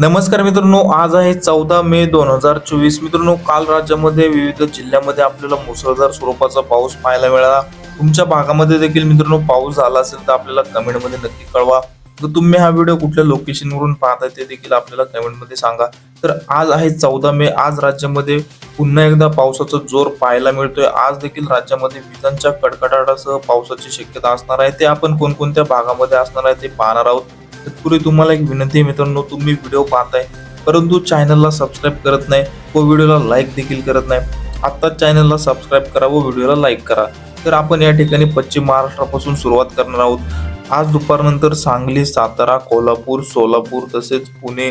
नमस्कार मित्रांनो आज आहे चौदा मे दोन हजार चोवीस. मित्रांनो काल राज्यामध्ये विविध जिल्ह्यामध्ये आपल्याला मुसळधार स्वरूपाचा पाऊस पाहायला मिळाला. तुमच्या भागामध्ये देखील मित्रांनो पाऊस झाला असेल तर आपल्याला कमेंटमध्ये नक्की कळवा. तर तुम्ही हा व्हिडिओ कुठल्या लोकेशनवरून पाहताय ते देखील आपल्याला कमेंटमध्ये सांगा. तर आज आहे चौदा मे आज राज्यामध्ये पुन्हा एकदा पावसाचा जोर पाहायला मिळतोय. आज देखील राज्यामध्ये विजांच्या कडकडाटासह पावसाची शक्यता असणार आहे. ते आपण कोणकोणत्या भागामध्ये असणार आहे ते पाहणार आहोत. तत्पूर्वी तुम्हाला एक विनंती आहे मित्रांनो तुम्ही व्हिडिओ पाहताय परंतु चॅनलला सबस्क्राईब करत नाही व व्हिडिओला लाईक देखील करत नाही आत्ताच चॅनलला सबस्क्राईब करा व व्हिडिओला लाईक करा. तर आपण या ठिकाणी पश्चिम महाराष्ट्रापासून सुरुवात करणार आहोत. आज दुपारनंतर सांगली सातारा कोल्हापूर सोलापूर तसेच पुणे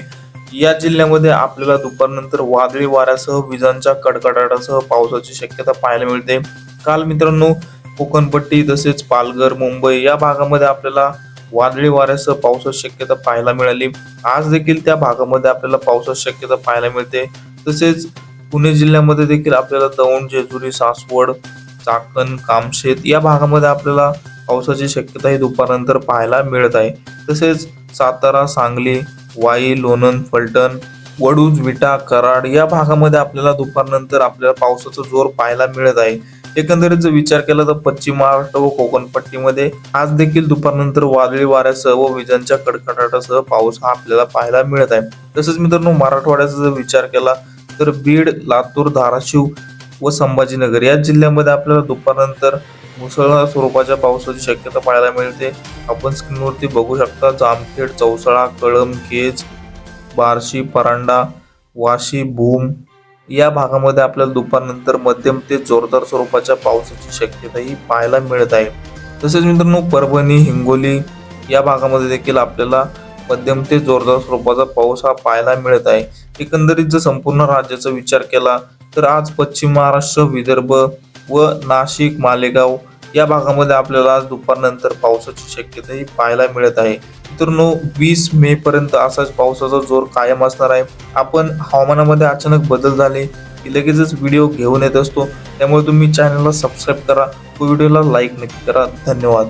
या जिल्ह्यामध्ये आपल्याला दुपारनंतर वादळी वाऱ्यासह विजांच्या कडकडाटासह पावसाची शक्यता पाहायला मिळते. काल मित्रांनो कोकणपट्टी तसेच पालघर मुंबई या भागामध्ये आपल्याला वादळी वाऱ्यासह पावसाची शक्यता पाहायला मिळाली. आज देखील त्या भागामध्ये आपल्याला पावसाची शक्यता पाहायला मिळते. तसेच पुणे जिल्ह्यामध्ये देखील आपल्याला दौंड जेजुरी सासवड चाकण कामशेत या भागामध्ये आपल्याला पावसाची शक्यता ही दुपारनंतर पाहायला मिळत आहे. तसेच सातारा सांगली वाई लोणंद फलटण वडूज विटा कराड या भागामध्ये आपल्याला दुपारनंतर आपल्याला पावसाचा जोर पाहायला मिळत आहे. एकंदरीत जर विचार केला तर पश्चिम महाराष्ट्र व कोकण पट्टीमध्ये आज देखील दुपारनंतर वादळी वाऱ्यासह व विजांच्या कडकडाटासह पाऊस हा आपल्याला पाहायला मिळत आहे. तसंच मित्रांनो मराठवाड्याचा जर विचार केला तर बीड लातूर धाराशिव व संभाजीनगर या जिल्ह्यामध्ये आपल्याला दुपारनंतर मुसळधार स्वरूपाच्या पावसाची शक्यता पाहायला मिळते. आपण स्क्रीनवरती बघू शकता जामखेड चौसाळा कळम केज बार्शी परांडा वाशी भूम या भागामध्ये आपल्याला दुपारनंतर मध्यम ते जोरदार स्वरूपाच्या पावसाची शक्यताही पाहायला मिळत आहे. तसेच मित्रांनो परभणी हिंगोली या भागामध्ये देखील आपल्याला मध्यम ते जोरदार स्वरूपाचा पाऊस हा पाहायला मिळत आहे. एकंदरीत जर संपूर्ण राज्याचा विचार केला तर आज पश्चिम महाराष्ट्र विदर्भ व नाशिक मालेगाव या भागामध्ये आपल्याला आज दुपारनंतर पावसाची शक्यताही पाहायला मिळत आहे. मित्रांनो वीस मे पर्यंत असाच पावसाचा जोर कायम असणार आहे. आपण हवामानामध्ये अचानक बदल झाले की लगेचच व्हिडिओ घेऊन येत असतो. त्यामुळे तुम्ही चॅनलला सबस्क्राईब करा. तो व्हिडिओला लाईक नक्की करा. धन्यवाद.